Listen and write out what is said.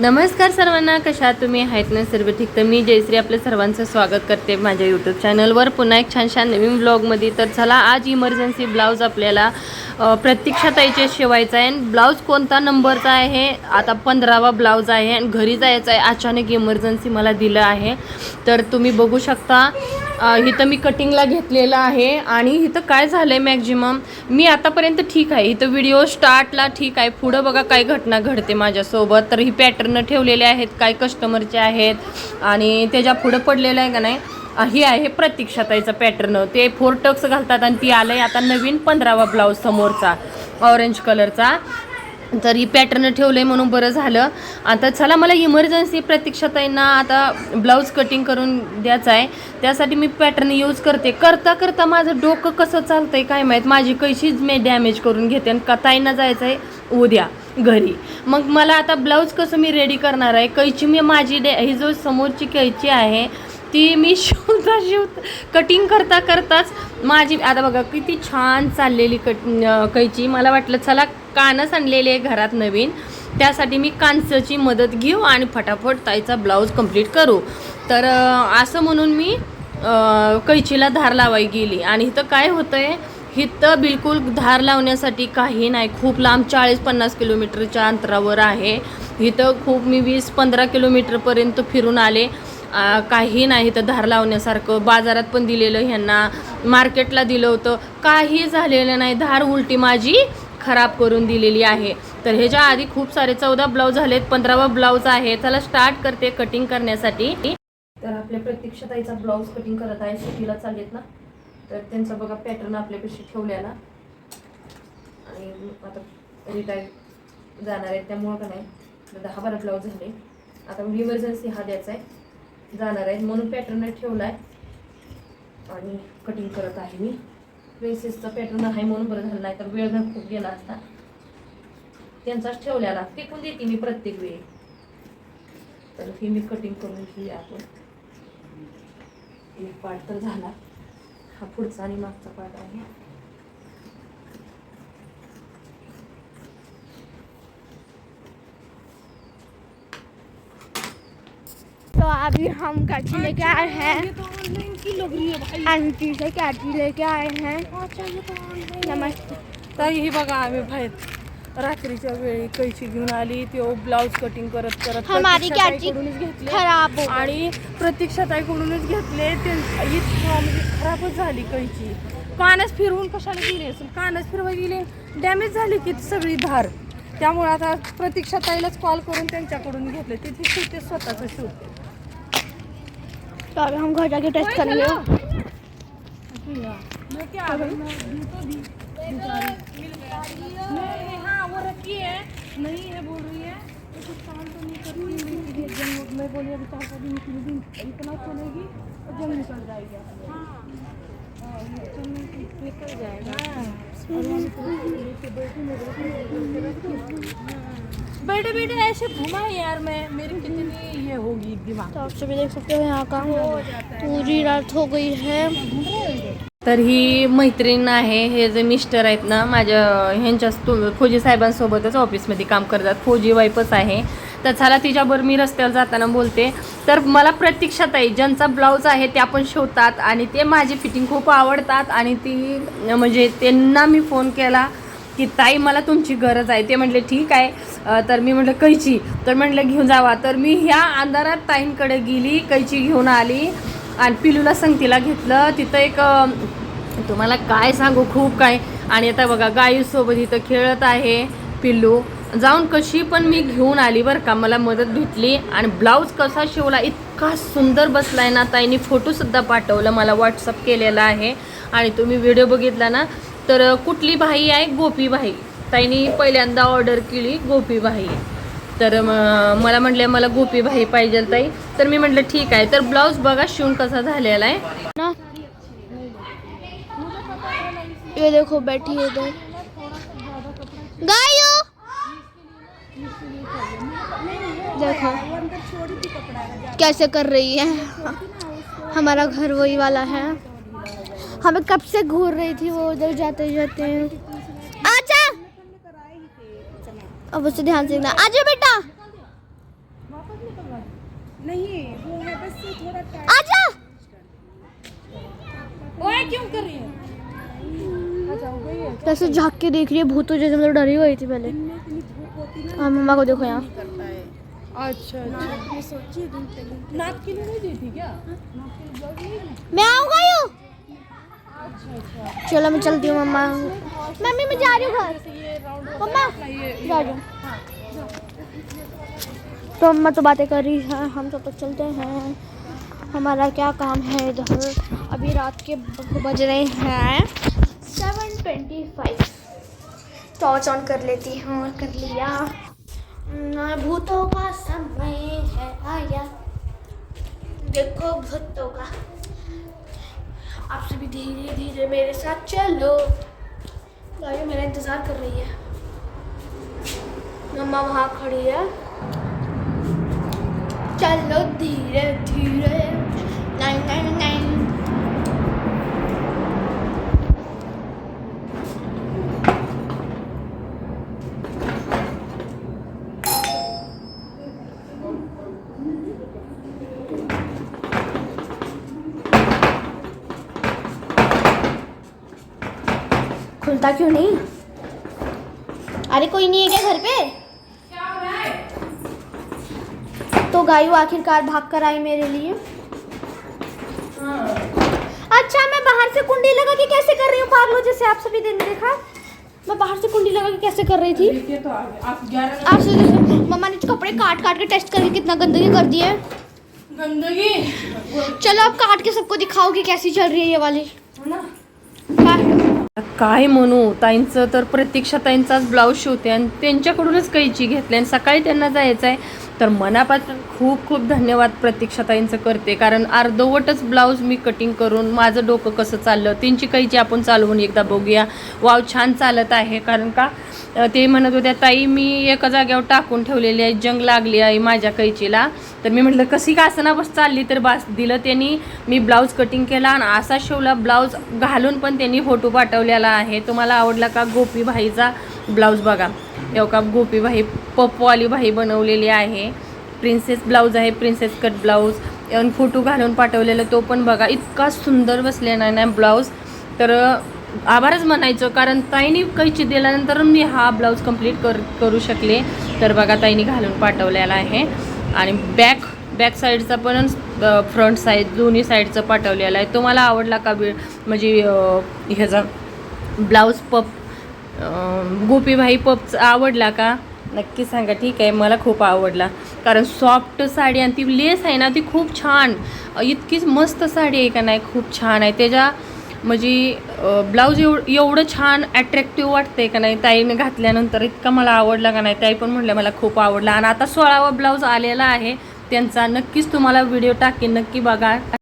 नमस्कार सर्वांना कशा तुम्ही? आहेत ना सर्व ठीक. तर मी जयश्री आपल्या सर्वांचं स्वागत करते माझ्या यूट्यूब चॅनलवर पुन्हा एक छान छान नवीन ब्लॉगमध्ये तर चला आज इमर्जन्सी ब्लाऊज आपल्याला प्रत्यक्षात प्रतीक्षाताईचे शिवायचा आहे. आणि ब्लाऊज कोणता नंबरचा आहे? आता पंधरावा ब्लाऊज आहे. आणि घरी जायचं आहे. अचानक इमर्जन्सी मला दिलं आहे. तर तुम्ही बघू शकता इथं मी कटिंगला घेतलेलं आहे. आणि इथं काय झालं आहे मॅक्झिमम मी आतापर्यंत ठीक आहे. इथं व्हिडिओ स्टार्टला ठीक आहे. पुढं बघा काय घटना घडते माझ्यासोबत. तर ही पॅटर्न ठेवलेले आहेत. काय कस्टमरचे आहेत. आणि त्याच्या पुढं पडलेलं आहे का नाही ही आहे प्रतीक्षाताईचं पॅटर्न ते फोर टक्स घालतात आणि ती आलं आहे आता नवीन पंधरावा ब्लाऊज समोरचा ऑरेंज कलरचा तर ही पॅटर्न ठेवलं आहे म्हणून बरं झालं. आता चला मला इमर्जन्सी प्रतीक्षाताईंना आता ब्लाऊज कटिंग करून द्यायचं आहे. त्यासाठी मी पॅटर्न यूज करते. करता करता माझं डोकं कसं चालतंय काय माहीत? माझी कैशीच मी डॅमेज करून घेते आणि का ताईंना जायचं आहे उद्या घरी. मग मला आता ब्लाऊज कसं मी रेडी करणार आहे? कैची मी माझी डे ही जो समोरची कैची आहे ती मी शिवता शिवता कटिंग करता करताच माझी आता बघा किती छान चाललेली कट कैची. मला वाटलं चला कानच आणलेले आहे घरात नवीन. त्यासाठी मी कांचची मदत घेऊ आणि फटाफट ताईचा ब्लाऊज कंप्लीट करू. तर असं म्हणून मी कैचीला धार लावाय गेली. आणि इथं काय होतं आहे इथं बिलकुल धार लावण्यासाठी काही नाही. खूप लांब चाळीस पन्नास किलोमीटरच्या अंतरावर आहे. इथं खूप मी वीस पंधरा किलोमीटरपर्यंत फिरून आले. काही नाही तर धार लावण्यासारखं. बाजारात पण दिलेलं ह्यांना मार्केटला दिलं होतं. काही झालेलं नाही. धार उलटी माझी खराब करून दिलेली आहे. तर ह्याच्या आधी खूप सारे चौदा ब्लाऊज झालेत पंधरावा ब्लाऊज आहे. चला स्टार्ट करते कटिंग करण्यासाठी. तर आपल्या प्रतीक्षाताईचा ब्लाऊज कटिंग करत आहे सिटीला चाललेत ना. तर त्यांचा बघा पॅटर्न आपल्यापाशी ठेवलेला. आणि आता रिटायर जाणार आहेत त्यामुळं का नाही. दहा बारा ब्लाऊज झाले. आता इमर्जन्सी हा द्यायचा आहे. जाणार आहेत म्हणून पॅटर्न ठेवला आहे आणि कटिंग करत आहे मी. प्रिन्सेसचा पॅटर्न आहे म्हणून बरं झालं नाही तर वेळ पण खूप गेला असता. त्यांचाच ठेवलेला टिकून देते मी प्रत्येक वेळी. तर हे मी कटिंग करून घेऊया आपण. एक पार्ट तर झाला. हा पुढचा आणि मागचा पार्ट आहे. तो अभी हम काटी लेके आए हैं। आंटी से काटी लेके आए हैं। नमस्ते तर ही। बघा आम्ही बाहेर रात्रीच्या वेळी कैची घेऊन आली ते ब्लाऊज कटिंग करत करत हमारी प्रतीक्षाताईकडूनच घेतले. खराब हो आणि प्रतीक्षाताईकडूनच घेतले ते इतकं म्हणजे खराबच झाली कैची. कानच फिरवून कशाला गेली असेल? कानच फिरवाय गेले. डॅमेज झाली की सगळी धार. त्यामुळे आता प्रतीक्षाताईलाच कॉल करून त्यांच्याकडून घेतले. तिथे शिवते स्वतःच शिवते तो अभी हम घर जाके टेस्ट करेंगे मैं क्या दी तो दी। नहीं हाँ वो रखी है। नहीं है बोल रही है। तो कुछ काम तो नहीं कर रही है जंग मैं बोली अभी चार पाँच दिन तीन दिन इतना चलेगी और जंग निकल जाएगी हाँ हाँ, ये जंग निकल जाएगा। बैठे बैठे ऐसे घुमा यार मैं। मेरी कितनी ये होगी दिमाग। तो आप सभी देख सकते हो यहाँ का पूरी रात हो गई है। तर ही मैत्रीण आहे हे जे मिस्टर आहेत ना माझ्या ह्यांच्या फौजी साहेबांसोबतच ऑफिसमध्ये काम करतात. फौजी वाईफच आहे. तर झाला तिच्याबरोबर मी रस्त्यावर जाताना बोलते. तर मला प्रतीक्षात आहे ज्यांचा ब्लाऊज आहे त्या पण शिवतात आणि ते माझी फिटिंग खूप आवडतात आणि ती म्हणजे त्यांना मी फोन केला की ताई मला तुमची गरज आहे. ते म्हटले ठीक आहे. तर मी म्हटलं कैची? तर म्हटलं घेऊन जावा. तर मी ह्या अंधारात ताईंकडे गेली कैची घेऊन आली आणि पिलूला संगतीला घेतलं. तिथं एक तुम्हाला काय सांगू खूप काय. आणि आता बघा गाईसोबत इथं खेळत आहे पिल्लू जाऊन कशी पण मी घेऊन आली बरं का मला मदत भेटली. आणि ब्लाऊज कसा शिवला इतका सुंदर बसला आहे ना ताईने फोटोसुद्धा पाठवलं मला व्हॉट्सअप केलेला आहे. आणि तुम्ही व्हिडिओ बघितला ना तर कुठली भाई आहे? गोपीबाई ताईने पहिल्यांदा ऑर्डर केली गोपीबाई तर मला म्हटलं मला गोपीबाई पाहिजे ताई. तर मी म्हटलं ठीक आहे. तर ब्लाऊज बघा शिवून कसा झालेला आहे. ना? ये देखो बैठी है इधर. देखो कैसे कर रही है? हमारा घर वही वाला है। हमें कब से घूर रही थी वो उधर जाते जाते। अच्छा अब उससे ध्यान से देखना। आजा बेटा! नहीं वो है बस थोड़ा आजा! ओए क्यों कर रही है? हो है कैसे झाँक के देख रही है? भूतों जैसे मतलब डरी हुई थी पहले। हाँ मम्मा को देखो यहाँ। है अच्छा। नाक में सोचिए दिन नाक के लिए नहीं दी क्या? मैं आऊँगा यू? चलो मैं चलती हूँ मम्मा। मम्मी मैं जा रही हूँ घर। मम्मा जा रही हूँ। तो मम्मा तो बातें कर रही है हम तो, तो चलते हैं। हमारा क्या काम है इधर? अभी रात के बज रहे हैं। Seven twenty five. Torch on कर लेती हूँ और कर लिया। भूतों का समय है आया। देखो भूतों का। आप सभी धीरे धीरे मेरे साथ चलो। गाड़ी मेरा इंतज़ार कर रही है। मम्मा वहाँ खड़ी है। चलो धीरे धीरे। नाइन नाइन नाइन खुलता क्यों नहीं? अरे कोई नहीं है क्या घर पे? तो गायू आखिरकार भाग कर आई मेरे लिए। अच्छा मैं बाहर से कुंडी लगा के कैसे कर रही हूँ? पागलों जैसे आप सभी दिन देखा। मैं बाहर से कुंडी लगा के कैसे कर रही थी? तो आप आप से मम्मा ने कपड़े काट काट के टेस्ट करके कितना गंदगी कर दी है। गंदगी? चलो आप काट के सबको दिखाओगी कैसी चल रही है ये वाली। है ना। काय म्हणू? ताईंचं तर प्रतीक्षा ताईंचाच ब्लाऊज शिवते आणि त्यांच्याकडूनच कैची घेतली आणि सकाळी त्यांना जायचं आहे तर मनापासून खूप खूप धन्यवाद प्रतीक्षा ताईंचं करते. कारण अर्धवटच ब्लाऊज मी कटिंग करून माझं डोकं कसं चाललं त्यांची कैची आपण चालवून एकदा बघूया. वाव छान चालत आहे. कारण का ते म्हणत होत्या ताई मी एका जागेवर टाकून ठेवलेली आहे जंग लागली आहे माझ्या कैचीला. तर मी म्हटलं कशी का असं बस चालली? तर बास दिलं त्यांनी मी ब्लाऊज कटिंग केला आणि असा शिवला ब्लाऊज घालून पण त्यांनी फोटो पाठवलेला आहे. तुम्हाला आवडला का गोपी भाईचा? ब्लाऊज बघा. एव का गोपी भाई पपवाली भाई बनवलेली आहे. प्रिन्सेस ब्लाऊज आहे प्रिन्सेस कट ब्लाऊज आणि फोटो घालून पाठवलेला तो पण बघा. इतका सुंदर बसलेला ना ब्लाऊज तर आभारच म्हणायचं कारण ताईने कैची दिल्यानंतर मी हा ब्लाऊज कंप्लीट कर करू शकले. तर बघा ताईने घालून पाठवलेला आहे. आणि बॅक बॅक साईडचा पण फ्रंट साईड दोन्ही साईडचं पाठवलेला आहे. तो मला आवडला का बी म्हणजे ह्याचा ब्लाऊज पप गोपीभाई पपचा आवडला का? नक्की सांगा ठीक आहे मला खूप आवडला. कारण सॉफ्ट साडी आणि ती लेस आहे ना ती खूप छान. इतकीच मस्त साडी आहे का नाही खूप छान आहे. त्याच्या म्हणजे ब्लाऊज एव एवढं छान ॲट्रॅक्टिव्ह वाटतंय का नाही ताईने घातल्यानंतर इतका मला आवडला का नाही ताई पण म्हणल्या मला खूप आवडला. आणि आता सोळावा ब्लाऊज आलेला आहे त्यांचा. नक्कीच तुम्हाला व्हिडिओ टाकेन नक्की बघा.